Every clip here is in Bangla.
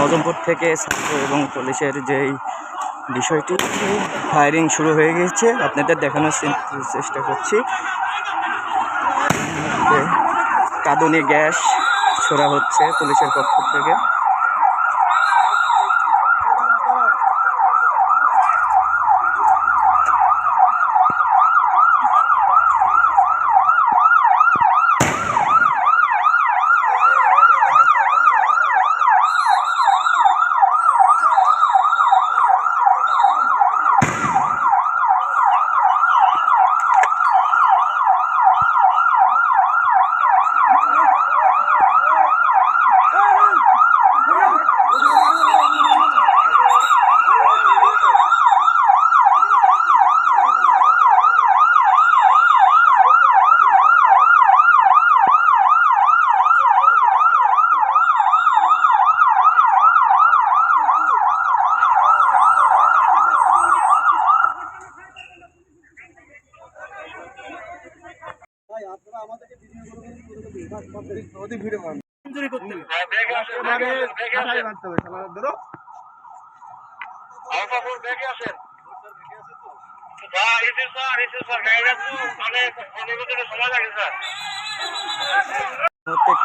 মজমপুর থেকে ছাত্র এবং পুলিশের যেই বিষয়টি ফায়ারিং শুরু হয়ে গিয়েছে। আপনাদের দেখানোর চেষ্টা করছি। কাঁদুনি গ্যাস ছোড়া হচ্ছে পুলিশের পক্ষ থেকে।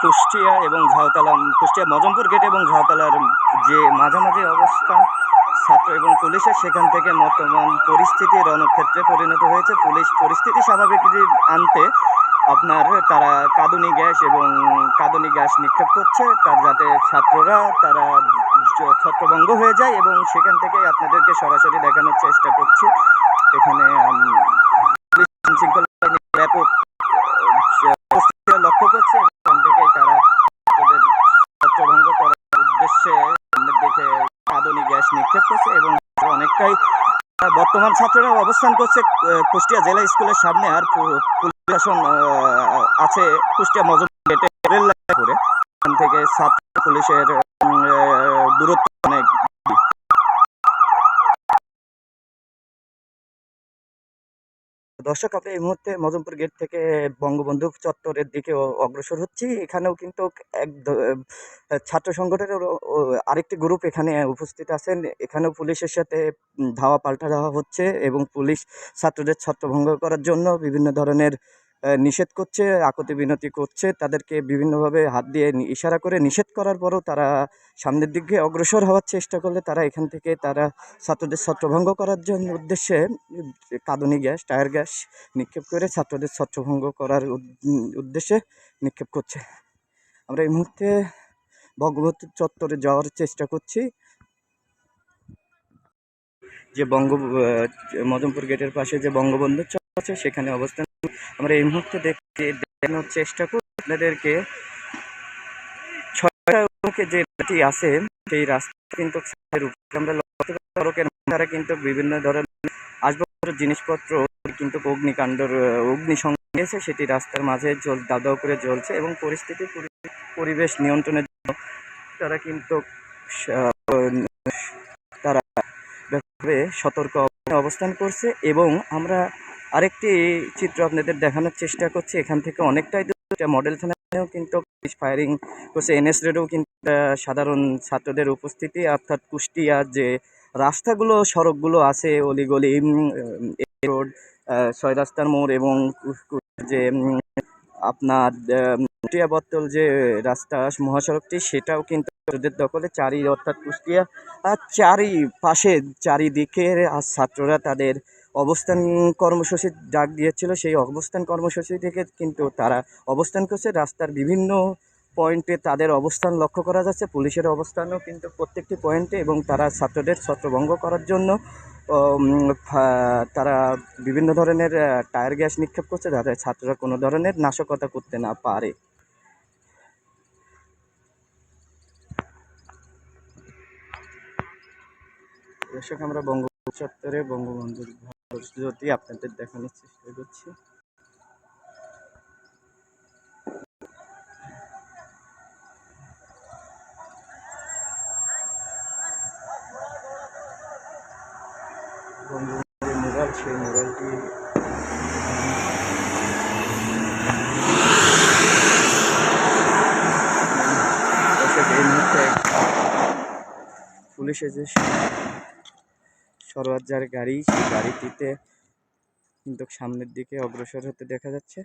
কুষ্টিয়া এবং ঝাউতলা, কুষ্টিয়া মজমপুর গেট এবং ঝাউতলার যে মাঝামাঝি অবস্থান ছাত্র এবং পুলিশের সেখান থেকে বর্তমান পরিস্থিতি রণক্ষেত্রে পরিণত হয়েছে। পুলিশ পরিস্থিতি স্বাভাবিক আনতে আপনার তারা কাঁদুনি গ্যাস এবং কাঁদুনি গ্যাস নিক্ষেপ করছে, তার যাতে ছাত্ররা, তারা ছত্রভঙ্গ হয়ে যায় এবং সেখান থেকে আপনাদেরকে সরাসরি দেখানোর চেষ্টা করছি। এখানে লক্ষ্য করছে এখান থেকেই তারা তাদের ছত্রভঙ্গ করার উদ্দেশ্যে দিকে কাঁদুনি গ্যাস নিক্ষেপ করছে এবং অনেকটাই বর্তমান ছাত্ররা অবস্থান করছে কুষ্টিয়া জেলা স্কুলের সামনে আর পু- পুলিশ শাসন আছে কুষ্টিয়া মজুম গেটে রেল লাইন করে থেকে সাত পুলিশের দূরত্ব দর্শক, আমরা এই মুহূর্তে মজমপুর গেট থেকে বঙ্গবন্ধু চত্বরের দিকে অগ্রসর হচ্ছি। এখানেও কিন্তু এক ছাত্র সংগঠনের আরেকটি গ্রুপ এখানে উপস্থিত আছেন। এখানেও পুলিশের সাথে ধাওয়া পাল্টা দেওয়া হচ্ছে এবং পুলিশ ছাত্রদের ছত্রভঙ্গ করার জন্য বিভিন্ন ধরনের নিষেধ করছে আকতি বিনতি করছে তাদেরকে বিভিন্নভাবে হাত দিয়ে ইশারা করে নিষেধ করার পরও তারা সামনের দিকে অগ্রসর হওয়ার চেষ্টা করলে তারা এখান থেকে তারা ছাত্রদের ছত্রভঙ্গ করার জন্য উদ্দেশ্যে কাঁদুনি গ্যাস টায়ার গ্যাস নিক্ষেপ করে ছাত্রদের ছত্রভঙ্গ করার উদ্দেশ্যে নিক্ষেপ করছে। আমরা এই মুহূর্তে বঙ্গবন্ধু চত্বরে যাওয়ার চেষ্টা করছি। যে বঙ্গ আহ, মদনপুর গেটের পাশে যে বঙ্গবন্ধু চত্বর আছে সেখানে অবস্থান আমরা এই মুহূর্তে দেখতে দেখানোর চেষ্টা করি আপনাদেরকে। ছয়টা যে রাস্তাটি আছে, সেই রাস্তা কিন্তু আমরা সড়কের ধারে কিন্তু বিভিন্ন ধরনের আসবাবপত্র, জিনিসপত্র, কিন্তু অগ্নিকাণ্ড অগ্নিসংযোগ সেটি রাস্তার মাঝে জল দাও দাও করে জ্বলছে এবং পরিস্থিতি, পরিবেশ নিয়ন্ত্রণের জন্য তারা কিন্তু তারা সতর্ক অবস্থান করছে এবং আমরা আরেকটি চিত্র আপনাদের দেখানোর চেষ্টা করছি। এখান থেকে অনেকটাই মডেল থানাতেও কিন্তু ফায়ারিং করছে। এনএস রেডেও কিন্তু সাধারণ ছাত্রদের উপস্থিতি। অর্থাৎ কুষ্টিয়া যে রাস্তাগুলো, সড়কগুলো আছে, অলিগলি রোড ছয় রাস্তার মোড় এবং যে আপনার বত্তল যে রাস্তা, মহাসড়কটি, সেটাও কিন্তু ছাত্রদের দখলে। চারি, অর্থাৎ কুষ্টিয়া, আর চারি পাশে চারিদিকে ছাত্ররা তাদের অবস্থান কর্মসূচির ডাক দিয়েছিল, সেই অবস্থান কর্মসূচি থেকে কিন্তু তারা অবস্থান করছে। রাস্তার বিভিন্ন পয়েন্টে তাদের অবস্থান লক্ষ্য করা যাচ্ছে। পুলিশের অবস্থানও কিন্তু প্রত্যেকটি পয়েন্টে এবং তারা ছাত্রদের ছত্রভঙ্গ করার জন্য তারা বিভিন্ন ধরনের টায়ার গ্যাস নিক্ষেপ করছে, যাতে ছাত্ররা কোনো ধরনের নাশকতা করতে না পারে। আমরা বঙ্গবন্ধু চত্বরে বঙ্গবন্ধুর যদি আপনাদের দেখানোর চেষ্টা করছি। বঙ্গবন্ধুর মুরাল সেই মুহূর্তে পুলিশের যে সরোয়ার যার গাড়ি সেই গাড়িটিতে কিন্তু সামনের দিকে অগ্রসর হতে দেখা যাচ্ছে।